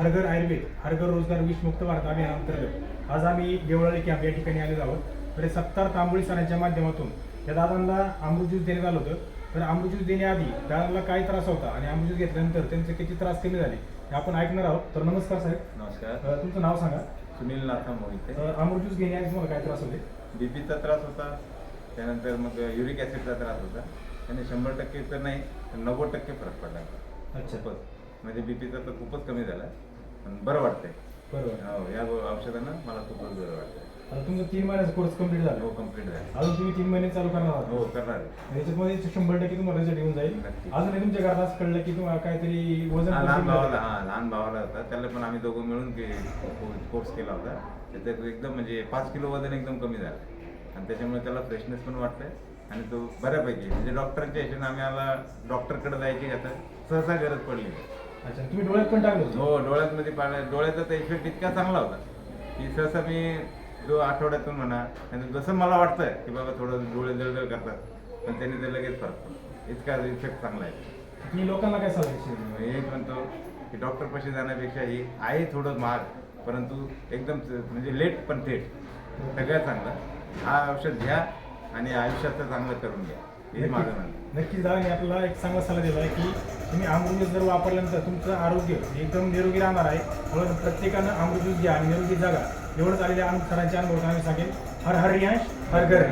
हरघर आयुर्वेद हरघर रोजगार विषमुक्त भारत अभियानांतर्गत आज आम्ही देवळाली कॅम्प या ठिकाणी आलेलो आहोत. तर सत्तार तांबोळी सरांच्या माध्यमातून या दादांना अमृत ज्यूस देण्यात आलं होतं. तर अमृत ज्यूस देण्याआधी दादांना काय त्रास होता आणि अमृत ज्यूस घेतल्यानंतर त्यांचे किती त्रास कमी झाले हे आपण ऐकणार आहोत. तर नमस्कार साहेब. नमस्कार. तुमचं नाव सांगा. सुनील नाथा मोहिते अमृत ज्यूस घेण्याआधी तुम्हाला काय त्रास होते? बीपीचा त्रास होता त्यानंतर मग युरिक ॲसिडचा त्रास होता. त्याने शंभर टक्के तर नाही पण नव्वद टक्के फरक पडला. अच्छा. खूपच. म्हणजे बीपीचा तर खूपच कमी झाला. पण बरं वाटतंय. बरोबर हो या औषधानं मला खूपच बरं वाटतंय. आता तुमचं तीन महिन्याचा कोर्स कंप्लीट झाला. हो कंप्लीट झालं. अजून तुम्ही तीन महिने चालू करणार आहात. हो करणार आहे. याच्यामध्ये शंभर टक्के तुम्हाला रिझल्ट येऊन जाईल. नक्की. अजूनही तुमच्या घरात असं कळलं की तुम्हाला काहीतरी वजन हा लहान कमी भावाला. हा लहान भावाला होता. त्याला पण आम्ही दोघं मिळून कोर्स केला होता. त्याच्यात एकदम म्हणजे पाच किलो वजन एकदम कमी झालं. आणि त्याच्यामुळे त्याला फ्रेशनेस पण वाटतंय. आणि तो बऱ्यापैकी म्हणजे डॉक्टरच्या हिशोबाने आम्ही आला डॉक्टरकडे जायची आता सहसा गरज पडली नाही. अच्छा तुम्ही डोळ्यात पण टाकलं होतं? हो डोळ्यात मध्ये पाहिलं डोळ्याचा इफेक्ट इतका चांगला होता की सहसा मी जो आठवड्यातून म्हणा आणि जसं मला वाटतंय की बाबा थोडं डोळे जळजळ करतात पण त्यांनी ते लगेच फरक पडतो. इतका इफेक्ट चांगला आहे. तुम्ही लोकांना काय सल्ला? हे म्हणतो की डॉक्टर पैसे जाण्यापेक्षा ही आहे थोडं महाग परंतु एकदम म्हणजे लेट पण थेट. सगळ्यात चांगलं हा औषध घ्या आणि आयुष्याचं चांगलं करून घ्या. हे माझं म्हणणं नक्कीच दादाने आपल्याला एक चांगला सल्ला दिला आहे की तुम्ही अमृत जर वापरल्यानंतर तुमचं आरोग्य एकदम निरोगी राहणार आहे. म्हणून प्रत्येकानं अमृत ज्यूस घ्या आणि निरोगी जागा. एवढंच आलेल्या अनु सरांच्या अनुभव आम्ही सांगेल हर हरियांश हर घर